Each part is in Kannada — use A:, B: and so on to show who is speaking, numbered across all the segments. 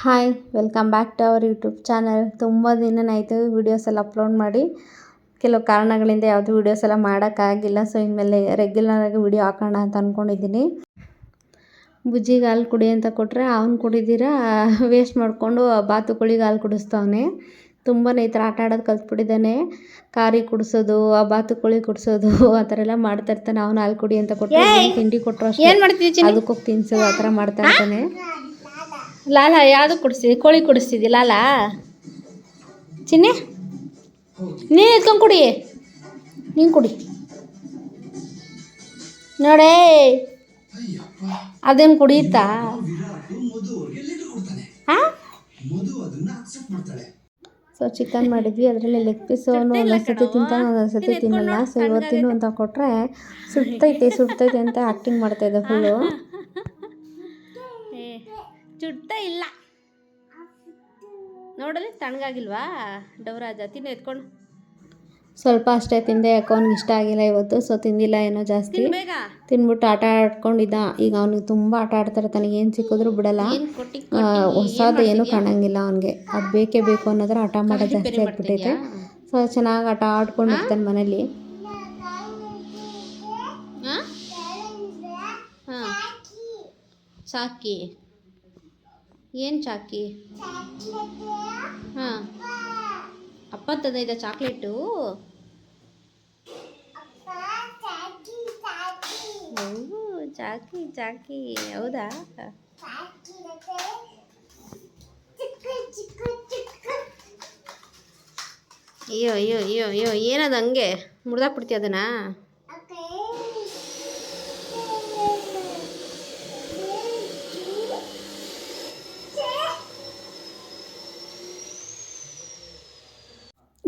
A: Hi welcome back to our YouTube channel. ತುಂಬ ದಿನನಾಯಿತು ವೀಡಿಯೋಸ್ ಎಲ್ಲ ಅಪ್ಲೋಡ್ ಮಾಡಿ. ಕೆಲವು ಕಾರಣಗಳಿಂದ ಯಾವುದು ವೀಡಿಯೋಸ್ ಎಲ್ಲ ಮಾಡೋಕ್ಕಾಗಿಲ್ಲ ಸೊ ಇನ್ಮೇಲೆ ರೆಗ್ಯುಲರಾಗಿ ವೀಡಿಯೋ ಹಾಕೋಣ ಅಂತ ಅಂದ್ಕೊಂಡಿದ್ದೀನಿ ಬುಜ್ಜಿಗೆ ಹಾಲು ಕುಡಿ ಅಂತ ಕೊಟ್ಟರೆ ಅವ್ನು ಕುಡಿದಿರಾ? ವೇಸ್ಟ್ ಮಾಡಿಕೊಂಡು ಬಾತುಕೋಳಿಗೆ ಹಾಲು ಕುಡಿಸ್ತವನೆ. ತುಂಬಾ ಈ ಥರ ಆಟ ಆಡೋದು ಕಲ್ತ್ಬಿಟ್ಟಿದ್ದಾನೆ. ಕಾರಿ ಕುಡಿಸೋದು ಆ ಬಾತುಕೋಳಿ ಕುಡಿಸೋದು ಆ ಥರ ಎಲ್ಲ ಮಾಡ್ತಾ ಇರ್ತಾನೆ. ಅವ್ನು ಹಾಲು ಕುಡಿ ಅಂತ ಕೊಟ್ಟರೆ ತಿಂಡಿ ಕೊಟ್ಟರು ಅಷ್ಟೇ.
B: ಏನ್ ಮಾಡ್ತಿದ್ದಿ ಚಿನ್ನಿ?
A: ಅದಕ್ಕೆ ಹೋಗಿ ತಿನ್ಸೋದು ಆ ಥರ ಮಾಡ್ತಾ ಇರ್ತಾನೆ.
B: ಲಾಲ ಯಾವುದು ಕುಡಿಸ್ತಿದ್ದಿ ಕೋಳಿ ಕುಡಿಸ್ತಿದ್ದಿ ಲಾಲ? ಚಿನ್ನಿ? ನೀನು ಎತ್ಕೊಂಡು ಕುಡಿ. ನೀನು ಕುಡಿ. ನೋಡೇ. ಅದೇನು ಕುಡಿಯುತ್ತಾ ಹಾ
A: ಸೊ ಚಿಕನ್ ಮಾಡಿದ್ವಿ. ಅದರಲ್ಲಿ ಲೆಗ್ ಪೀಸು ಒಂದೊಂದು ಸತಿ ತಿಂತಾನೆ ಒಂದೊಂದು ಸತಿ ತಿನ್ನಲ್ಲ. ಸೊ ಇವತ್ತಿನ ಅಂತ ಕೊಟ್ಟರೆ ಸುಡ್ತೈತೆ ಸುಡ್ತೈತೆ ಅಂತ ಆ್ಯಕ್ಟಿಂಗ್ ಮಾಡ್ತಾಯಿದ್ದೆ ಫುಲ್ಲು
B: ಚುಟ್ಟ ಇಲ್ಲ ನೋಡಲಿ ತಣ್ಣಗಾಗಿಲ್ವಾ? ಡವರಾಜ ತಿನ್ನು ಎತ್ಕೊಂಡು.
A: ಸ್ವಲ್ಪ ಅಷ್ಟೇ ತಿಂದೆ ಯಾಕೋ ಅವ್ನಿಗೆ ಇಷ್ಟ ಆಗಿಲ್ಲ ಇವತ್ತು ಸೊ ತಿಂದಿಲ್ಲ ಏನೋ ಜಾಸ್ತಿ. ತಿನ್ಬಿಟ್ಟು ಆಟ ಆಡ್ಕೊಂಡಿದ್ದ. ಈಗ ಅವ್ನಿಗೆ ತುಂಬ ಆಟ ಆಡ್ತಾರೆ ತನಗೇನು ಏನು ಸಿಕ್ಕಿದ್ರು ಬಿಡಲ್ಲ. ಹೊಸದು ಏನೂ ಕಾಣಂಗಿಲ್ಲ ಅವನಿಗೆ. ಅದು ಬೇಕೇ ಬೇಕು ಅನ್ನೋದ್ರ ಆಟ ಮಾಡೋದು ಜಾಸ್ತಿ ಆಗ್ಬಿಟ್ಟೈತೆ. ಸೊ ಚೆನ್ನಾಗಿ ಆಟ ಆಡ್ಕೊಂಡಿರ್ತಾನೆ ಮನೇಲಿ.
B: ಚಾಕಿ ಏನು ಚಾಕಿ? ಹಾಂ. ಅಪ್ಪ ತಂದೈದ ಚಾಕ್ಲೇಟು. ಚಾಕಿ ಚಾಕಿ. ಹೌದಾ? ಅಯ್ಯೋ ಅಯ್ಯೋ ಅಯ್ಯೋ ಅಯ್ಯೋ, ಏನದು ಹಂಗೆ? ಮುರಿದಾಕ್ಬಿಡ್ತೀಯ ಅದನ್ನ?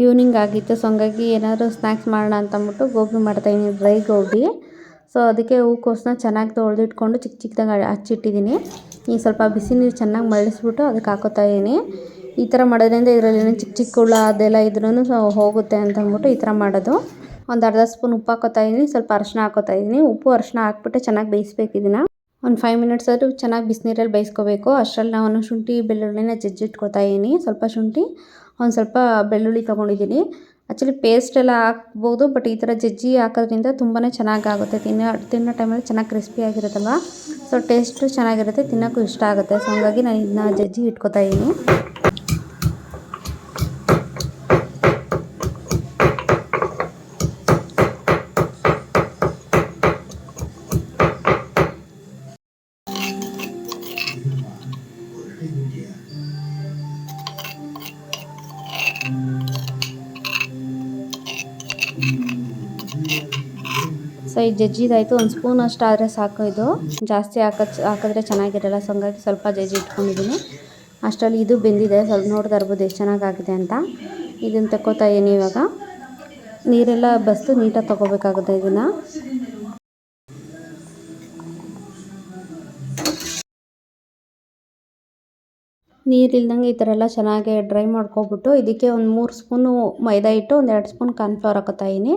A: ಈವ್ನಿಂಗ್ ಆಗಿತ್ತು. ಸೊ ಹಂಗಾಗಿ ಏನಾದರೂ ಸ್ನ್ಯಾಕ್ಸ್ ಮಾಡೋಣ ಅಂತಂದ್ಬಿಟ್ಟು ಗೋಬಿ ಮಾಡ್ತಾಯಿದ್ದೀನಿ ಡ್ರೈ ಗೋಬಿ. ಸೊ ಅದಕ್ಕೆ ಹೂಕೋಸನ್ನ ಚೆನ್ನಾಗಿ ತೊಳೆದಿಟ್ಕೊಂಡು ಚಿಕ್ಕ ಚಿಕ್ಕದಾಗಿ ಹಚ್ಚಿಟ್ಟಿದ್ದೀನಿ. ಈ ಸ್ವಲ್ಪ ಬಿಸಿ ನೀರು ಚೆನ್ನಾಗಿ ಮಳಿಸ್ಬಿಟ್ಟು ಅದಕ್ಕೆ ಹಾಕೋತಾ ಇದ್ದೀನಿ. ಈ ಥರ ಮಾಡೋದ್ರಿಂದ ಇದರಲ್ಲಿ ಏನೋ ಚಿಕ್ಕ ಚಿಕ್ಕ ಹುಳ ಅದೆಲ್ಲ ಇದ್ರೂ ಹೋಗುತ್ತೆ ಅಂತಂದ್ಬಿಟ್ಟು ಈ ಥರ ಮಾಡೋದು. ಒಂದು ಅರ್ಧ ಸ್ಪೂನ್ ಉಪ್ಪು ಹಾಕೋತಾ ಇದ್ದೀನಿ, ಸ್ವಲ್ಪ ಅರಿಶಿನ ಹಾಕೋತಾ ಇದ್ದೀನಿ. ಉಪ್ಪು ಅರಿಶಿನ ಹಾಕ್ಬಿಟ್ಟು ಚೆನ್ನಾಗಿ ಬೇಯಿಸ್ಬೇಕು ಇದನ್ನು. ಒಂದು ಫೈವ್ ಮಿನಿಟ್ಸ್ ಆದರೂ ಚೆನ್ನಾಗಿ ಬಿಸಿನೀರಲ್ಲಿ ಬೇಯಿಸ್ಕೋಬೇಕು. ಅಷ್ಟರಲ್ಲಿ ನಾನು ಶುಂಠಿ ಬೆಳ್ಳುಳ್ಳಿನ ಜಜ್ಜಿಟ್ಕೊತಾ ಇದ್ದೀನಿ. ಸ್ವಲ್ಪ ಶುಂಠಿ ಒಂದು ಸ್ವಲ್ಪ ಬೆಳ್ಳುಳ್ಳಿ ತೊಗೊಂಡಿದ್ದೀನಿ. ಆ್ಯಕ್ಚುಲಿ ಪೇಸ್ಟ್ ಎಲ್ಲ ಹಾಕ್ಬೋದು ಬಟ್ ಈ ಥರ ಜಜ್ಜಿ ಹಾಕೋದ್ರಿಂದ ತುಂಬಾ ಚೆನ್ನಾಗಾಗುತ್ತೆ. ತಿನ್ನೋ ತಿನ್ನೋ ಟೈಮಲ್ಲಿ ಚೆನ್ನಾಗಿ ಕ್ರಿಸ್ಪಿ ಆಗಿರುತ್ತಲ್ವ? ಸೊ ಟೇಸ್ಟು ಚೆನ್ನಾಗಿರುತ್ತೆ, ತಿನ್ನೋಕ್ಕೂ ಇಷ್ಟ ಆಗುತ್ತೆ. ಸೊ ಹಂಗಾಗಿ ನಾನು ಇದನ್ನ ಜಜ್ಜಿ ಇಟ್ಕೋತಾ ಇದ್ದೀನಿ ಈ ಜಜ್ಜಿದಾಯಿತು ಒಂದು ಸ್ಪೂನ್ ಅಷ್ಟು ಆದರೆ ಸಾಕು ಇದು. ಜಾಸ್ತಿ ಹಾಕೋ ಹಾಕಿದ್ರೆ ಚೆನ್ನಾಗಿರಲ್ಲ. ಸೊ ಹಂಗಾಗಿ ಸ್ವಲ್ಪ ಜಜ್ಜಿ ಇಟ್ಕೊಂಡಿದ್ದೀನಿ. ಅಷ್ಟರಲ್ಲಿ ಇದು ಬೆಂದಿದೆ. ಸ್ವಲ್ಪ ನೋಡ್ತಾ ಇರ್ಬೋದು ಎಷ್ಟು ಚೆನ್ನಾಗಾಗಿದೆ ಅಂತ. ಇದನ್ನು ತಗೋತಾ ಇದ್ದೀನಿ ಇವಾಗ. ನೀರೆಲ್ಲ ಬಸ್ತು ನೀಟಾಗಿ ತೊಗೋಬೇಕಾಗುತ್ತೆ ಇದನ್ನು. ನೀರಿಲ್ದಂಗೆ ಈ ಥರ ಎಲ್ಲ ಚೆನ್ನಾಗಿ ಡ್ರೈ ಮಾಡ್ಕೊಬಿಟ್ಟು ಇದಕ್ಕೆ ಒಂದು ಮೂರು ಸ್ಪೂನು ಮೈದಾ ಹಿಟ್ಟು, ಒಂದು ಎರಡು ಸ್ಪೂನ್ ಕಾರ್ನ್ಫ್ಲವರ್ ಹಾಕೋತಾ ಇದ್ದೀನಿ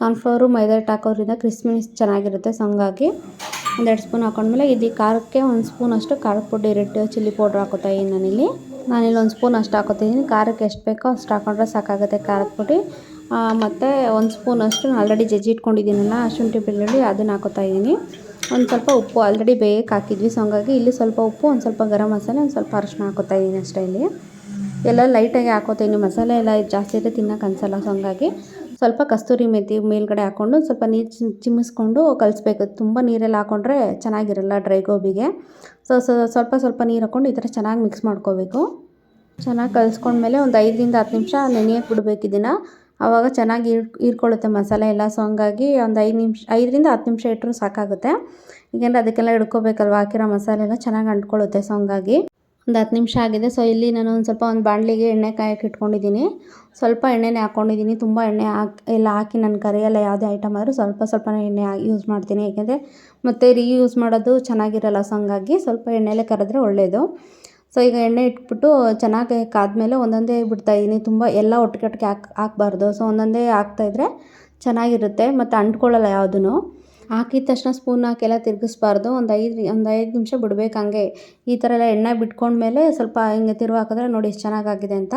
A: ಕಾರ್ನ್ಫ್ಲವರು ಮೈದಾ ಹಿಟ್ಟು ಹಾಕೋದ್ರಿಂದ ಕ್ರಿಸ್ಪಿನೆಸ್ ಚೆನ್ನಾಗಿರುತ್ತೆ ಸೊ ಹಂಗಾಗಿ ಒಂದೆರಡು ಸ್ಪೂನ್ ಹಾಕೊಂಡ್ಮೇಲೆ ಇದು ಖಾರಕ್ಕೆ ಒಂದು ಸ್ಪೂನ್ ಅಷ್ಟು ಖಾರದ ಪುಡಿ ರೆಡ್ ಚಿಲ್ಲಿ ಪೌಡ್ರ್ ಹಾಕೋತಾ ಇದ್ದೀನಿ ನಾನಿಲ್ಲಿ. ನಾನಿಲ್ಲಿ ಒಂದು ಸ್ಪೂನ್ ಅಷ್ಟು ಹಾಕೋತಿದ್ದೀನಿ ಖಾರಕ್ಕೆ ಎಷ್ಟು ಬೇಕೋ ಅಷ್ಟು ಹಾಕೊಂಡ್ರೆ ಸಾಕಾಗುತ್ತೆ ಖಾರದ ಪುಡಿ. ಮತ್ತು ಒಂದು ಸ್ಪೂನ್ ಅಷ್ಟು ಆಲ್ರೆಡಿ ಜಜ್ಜಿ ಇಟ್ಕೊಂಡಿದ್ದೀನಲ್ಲ, ಶುಂಠಿ ಬೆಳ್ಳುಳ್ಳಿ ಅದನ್ನು ಹಾಕೋತಾ ಇದ್ದೀನಿ. ಒಂದು ಸ್ವಲ್ಪ ಉಪ್ಪು ಆಲ್ರೆಡಿ ಬೇಯಕ್ಕೆ ಹಾಕಿದ್ವಿ ಸೊ ಹಂಗಾಗಿ ಇಲ್ಲಿ ಸ್ವಲ್ಪ ಉಪ್ಪು, ಒಂದು ಸ್ವಲ್ಪ ಗರಂ ಮಸಾಲೆ, ಒಂದು ಸ್ವಲ್ಪ ಅರಿಶಿನ ಹಾಕೋತಾ ಅಷ್ಟೇ ಇಲ್ಲಿ. ಎಲ್ಲ ಲೈಟಾಗಿ ಹಾಕೋತೀನಿ, ಮಸಾಲೆ ಎಲ್ಲ ಜಾಸ್ತಿ ಇದೆ ತಿನ್ನೋಕೆ ಅನ್ಸಲ್ಲ ಸೊ ಹಂಗಾಗಿ ಸ್ವಲ್ಪ ಕಸ್ತೂರಿ ಮೆಥಿ ಮೇಲ್ಗಡೆ ಹಾಕ್ಕೊಂಡು ಸ್ವಲ್ಪ ನೀರು ಚಿಮ್ಮಿಸ್ಕೊಂಡು ಕಲಿಸ್ಬೇಕು. ತುಂಬ ನೀರೆಲ್ಲ ಹಾಕ್ಕೊಂಡ್ರೆ ಚೆನ್ನಾಗಿರಲ್ಲ ಡ್ರೈ ಗೋಬಿಗೆ. ಸೊ ಸ್ವಲ್ಪ ಸ್ವಲ್ಪ ನೀರು ಹಾಕ್ಕೊಂಡು ಈ ಥರ ಚೆನ್ನಾಗಿ ಮಿಕ್ಸ್ ಮಾಡ್ಕೋಬೇಕು. ಚೆನ್ನಾಗಿ ಕಲಿಸ್ಕೊಂಡ್ಮೇಲೆ ಒಂದು ಐದರಿಂದ ಹತ್ತು ನಿಮಿಷ ನೆನೆಯಕ್ಕೆ ಬಿಡಬೇಕು ಇದನ್ನು. ಆವಾಗ ಚೆನ್ನಾಗಿ ಇರ್ ಇರ್ಕೊಳ್ಳುತ್ತೆ ಮಸಾಲೆ ಎಲ್ಲ. ಸೊ, ಹಂಗಾಗಿ ಒಂದು ಐದು ನಿಮಿಷ, ಐದರಿಂದ ಹತ್ತು ನಿಮಿಷ ಇಟ್ಟರು ಸಾಕಾಗುತ್ತೆ. ಏಕೆಂದರೆ ಅದಕ್ಕೆಲ್ಲ ಹಿಡ್ಕೋಬೇಕಲ್ವ? ಹಾಕಿರೋ ಮಸಾಲೆ ಎಲ್ಲ ಚೆನ್ನಾಗಿ ಅಂಟ್ಕೊಳ್ಳುತ್ತೆ. ಸೊ, ಹಂಗಾಗಿ ಒಂದು ಹತ್ತು ನಿಮಿಷ ಆಗಿದೆ. ಸೊ ಇಲ್ಲಿ ನಾನು ಒಂದು ಸ್ವಲ್ಪ ಒಂದು ಬಾಣಲಿಗೆ ಎಣ್ಣೆ ಕಾಯಕ್ಕೆ ಇಟ್ಕೊಂಡಿದ್ದೀನಿ. ಸ್ವಲ್ಪ ಎಣ್ಣೆನೇ ಹಾಕ್ಕೊಂಡಿದ್ದೀನಿ ತುಂಬ ಎಣ್ಣೆ ಹಾಕಿ, ಎಲ್ಲ ಹಾಕಿ ನಾನು ಕರಿಯಲ್ಲ ಯಾವುದೇ ಐಟಮ್ ಆದರೂ ಸ್ವಲ್ಪ ಸ್ವಲ್ಪ ಎಣ್ಣೆ ಯೂಸ್ ಮಾಡ್ತೀನಿ. ಏಕೆಂದರೆ ಮತ್ತೆ ರೀಯೂಸ್ ಮಾಡೋದು ಚೆನ್ನಾಗಿರಲ್ಲ. ಸೊ ಹಂಗಾಗಿ ಸ್ವಲ್ಪ ಎಣ್ಣೆಲೇ ಕರೆದ್ರೆ ಒಳ್ಳೆಯದು ಸೊ ಈಗ ಎಣ್ಣೆ ಇಟ್ಬಿಟ್ಟು ಚೆನ್ನಾಗಿ ಕಾದ್ಮೇಲೆ ಒಂದೊಂದೇ ಬಿಡ್ತಾಯಿದ್ದೀನಿ ತುಂಬ ಎಲ್ಲ ಒಟ್ಟಿಗೆ ಒಟ್ಟಿಗೆ ಹಾಕಿ, ಹಾಕ್ಬಾರ್ದು. ಸೊ ಒಂದೊಂದೇ ಹಾಕ್ತಾಯಿದ್ರೆ ಚೆನ್ನಾಗಿರುತ್ತೆ. ಮತ್ತು ಅಂಟ್ಕೊಳ್ಳಲ್ಲ ಯಾವುದೂ ಹಾಕಿದ ತಕ್ಷಣ ಸ್ಪೂನ್ ಹಾಕೆಲ್ಲ ತಿರುಗಿಸ್ಬಾರ್ದು. ಒಂದು ಐದು ಒಂದು ಐದು ನಿಮಿಷ ಬಿಡ್ಬೇಕು ಹಂಗೆ. ಈ ಥರ ಎಲ್ಲ ಎಣ್ಣೆ ಬಿಟ್ಕೊಂಡ್ಮೇಲೆ ಸ್ವಲ್ಪ ಹಿಂಗೆ ತಿರುವು ಹಾಕಿದ್ರೆ ನೋಡಿ ಎಷ್ಟು ಚೆನ್ನಾಗಾಗಿದೆ ಅಂತ.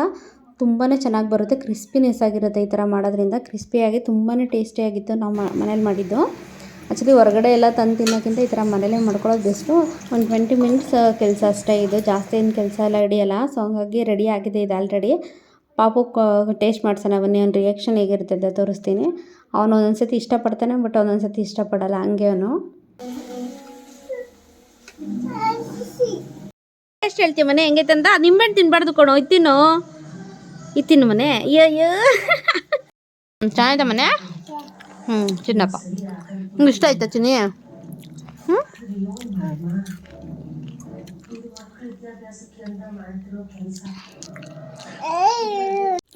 A: ತುಂಬಾ ಚೆನ್ನಾಗಿ ಬರುತ್ತೆ. ಕ್ರಿಸ್ಪಿನೆಸ್ ಆಗಿರುತ್ತೆ ಈ ಥರ ಮಾಡೋದ್ರಿಂದ. ಕ್ರಿಸ್ಪಿಯಾಗಿ ತುಂಬಾ ಟೇಸ್ಟಿಯಾಗಿತ್ತು ನಾವು ಮನೇಲಿ ಮಾಡಿದ್ದು. ಆ್ಯಕ್ಚುಲಿ ಹೊರಗಡೆ ಎಲ್ಲ ತಂದು ತಿನ್ನೋಕ್ಕಿಂತ ಈ ಥರ ಮನೇಲೇ ಮಾಡ್ಕೊಳ್ಳೋದು ಬೆಸ್ಟು. ಒಂದು ಟ್ವೆಂಟಿ ಮಿನಿಟ್ಸ್ ಕೆಲಸ ಅಷ್ಟೇ ಇದು. ಜಾಸ್ತಿ ಏನು ಕೆಲಸ ಎಲ್ಲ ಹಿಡಿಯಲ್ಲ ಸೊ ಹಂಗಾಗಿ ರೆಡಿ ಆಗಿದೆ ಇದು ಆಲ್ರೆಡಿ ಪಾಪು ಟೇಸ್ಟ್ ಮಾಡ್ಸೋಣ ಬನ್ನಿ, ಅವ್ನ ರಿಯಾಕ್ಷನ್ ಹೇಗಿರುತ್ತೆ ಅಂತ ತೋರಿಸ್ತೀನಿ. ಅವನು ಒಂದೊಂದು ಸತಿ ಇಷ್ಟಪಡ್ತಾನೆ ಬಟ್ ಒಂದೊಂದು ಸತಿ ಇಷ್ಟಪಡಲ್ಲ, ಹಂಗೆ ಅವನು.
B: ಎಷ್ಟು ಹೇಳ್ತೀವಿ ಮನೆ, ಹೆಂಗೈತೆ ಅಂತ? ನಿಂಬೆಹಣ್ಣು ತಿನ್ಬಾರ್ದು ಕೊಡು ಇತ್ತಿನ್ನು ಇತ್ತಿನ್ನು ಮನೆ. ಅಯ್ಯೋ ಚೆನ್ನಾಗಿದೆ ಮನೆ? ಹ್ಞೂ ಚಿನ್ನಪ್ಪ ಇಷ್ಟ ಆಯ್ತಾ, ಚಿನ್ನಿ? ಹ್ಞೂ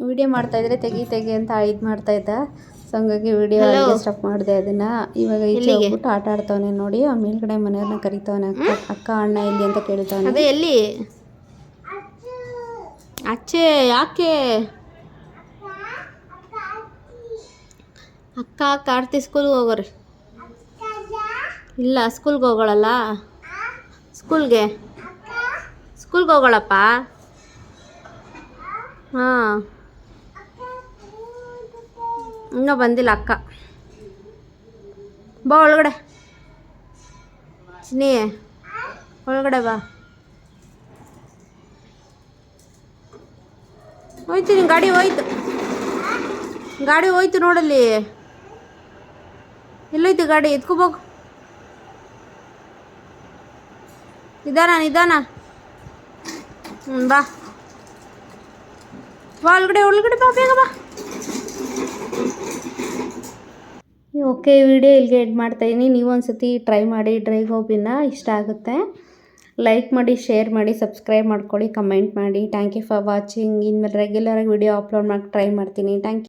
A: ವಿಡಿಯೋ ಮಾಡ್ತಾ ಇದ್ರೆ ತೆಗಿ ತೆಗಿ ಅಂತ ಇದ್ ಮಾಡ್ತಾ ಇದ್ದ. ಸೊ ಹಂಗಾಗಿ ವಿಡಿಯೋ ಸ್ಟಾಪ್ ಮಾಡಿದೆ ಅದನ್ನ. ಇವಾಗ ಇಲ್ಲಿ ಹೋಗ್ಬಿಟ್ಟು ಆಟ ಆಡ್ತಾವನೆ ನೋಡಿ. ಆ ಮೇಲ್ಗಡೆ ಮನೆಯವ್ರನ್ನ ಕರಿತಾವನೆ. ಅಕ್ಕ ಅಣ್ಣ ಎಲ್ಲಿ ಅಂತ ಕೇಳ್ತಾವನೆ.
B: ಅದೇ ಎಲ್ಲಿ? ಅಚ್ಚೆ ಯಾಕೆ? ಅಕ್ಕ ಕಾರ್ತಿ ಸ್ಕೂಲ್ಗೆ ಹೋಗೋರಿ. ಇಲ್ಲ ಸ್ಕೂಲ್ಗೆ ಹೋಗೋಳಲ್ಲ? ಸ್ಕೂಲ್ಗೆ ಸ್ಕೂಲ್ಗೆ ಹೋಗೋಳಪ್ಪ? ಹಾಂ. ಇನ್ನೂ ಬಂದಿಲ್ಲ ಅಕ್ಕ. ಬಾ ಒಳಗಡೆ. ಚಿನ್ನಿ, ಒಳಗಡೆ ಬಾ. ಹೋಯ್ತು ನಿನ್ನ ಗಾಡಿ ಹೋಯ್ತು. ಗಾಡಿ ಹೋಯ್ತು ನೋಡಲ್ಲಿ. ಎಲ್ಲೋಯ್ತು ಗಾಡಿ ಎತ್ಕೋಬೇಕು ನಿಧಾನ ನಿಧಾನ. ಹ್ಞೂ ಬಾ. ಬಾ, ಒಳಗಡೆ ಬಾ, ಬೇಗ ಬಾ.
A: ಓಕೆ ವಿಡಿಯೋ ಇಲ್ಲಿಗೆ ಎಡ್ ಮಾಡ್ತಾಯಿದ್ದೀನಿ ನೀವು ಒಂದ್ಸತಿ ಟ್ರೈ ಮಾಡಿ ಡ್ರೈ ಗೋಬಿನ ಇಷ್ಟ ಆಗುತ್ತೆ. ಲೈಕ್ ಮಾಡಿ ಶೇರ್ ಮಾಡಿ ಸಬ್ಸ್ಕ್ರೈಬ್ ಮಾಡ್ಕೊಳ್ಳಿ ಕಮೆಂಟ್ ಮಾಡಿ. ಥ್ಯಾಂಕ್ ಯು ಫಾರ್ ವಾಚಿಂಗ್ ಇನ್ಮೇಲೆ ರೆಗ್ಯುಲರಾಗಿ ವಿಡಿಯೋ ಅಪ್ಲೋಡ್ ಮಾಡಿ ಟ್ರೈ ಮಾಡ್ತೀನಿ. Thank you